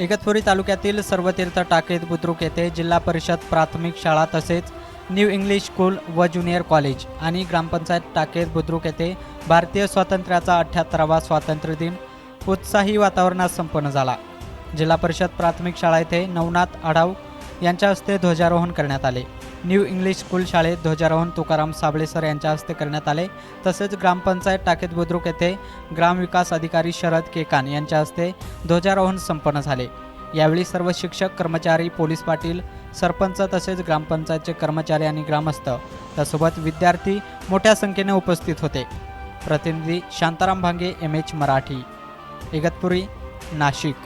इगतपुरी तालुक्यातील सर्वतीर्थ टाकेत बुद्रुक येथे जिल्हा परिषद प्राथमिक शाळा तसेच न्यू इंग्लिश स्कूल व ज्युनियर कॉलेज आणि ग्रामपंचायत टाकेत बुद्रुक येथे भारतीय स्वातंत्र्याचा अठ्ठ्याहत्तरावा स्वातंत्र्य दिन उत्साही वातावरणात संपन्न झाला. जिल्हा परिषद प्राथमिक शाळा येथे नवनाथ आढाव यांच्या हस्ते ध्वजारोहण करण्यात आले. न्यू इंग्लिश स्कूल शाळेत ध्वजारोहण तुकाराम साबळे सर यांच्या हस्ते करण्यात आले. तसेच ग्रामपंचायत टाकेत बुद्रुक येथे ग्रामविकास अधिकारी शरद केकान यांच्या हस्ते ध्वजारोहण संपन्न झाले. यावेळी सर्व शिक्षक कर्मचारी पोलीस पाटील सरपंच तसेच ग्रामपंचायतचे कर्मचारी आणि ग्रामस्थ त्यासोबत विद्यार्थी मोठ्या संख्येने उपस्थित होते. प्रतिनिधी शांताराम भांगे एम एच मराठी. इगतपुरी नाशिक.